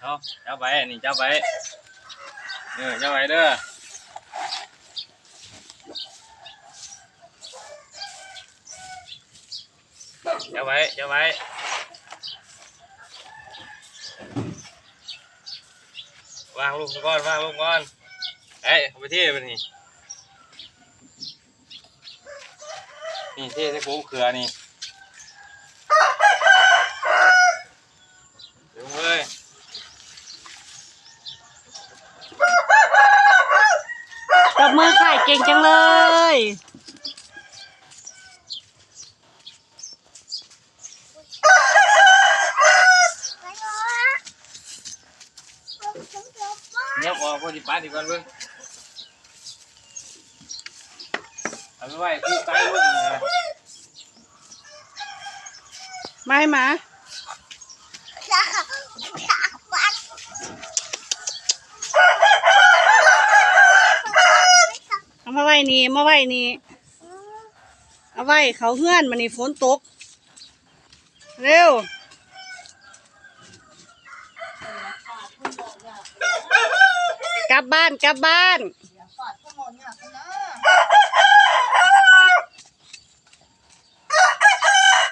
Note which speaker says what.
Speaker 1: เอาจับไว้นี่จับไว้เออจับไว้เด้อจับไว้จับไว้วางลูกก่อนวางลูกก่อนเฮ้ยเอาไปเที่มันนี่นี่เที่ใส่ปูเขือนี่เดี๋ยวเลย
Speaker 2: ตบมือไข่เก่งจังเลย
Speaker 1: เงียบออกพอดีป้าดีกว่าเบิ่งเอาไปไว้คู่ใกล้ลูกนะ
Speaker 2: ไม่หมา เอามาไว้นี่มาไว้นี่เอาไว้เขาเฮือนมันนี่ฝนตก เร็วกลับบ้านกลับบ้าน
Speaker 3: ฝาดขโมยเนี่ยนะ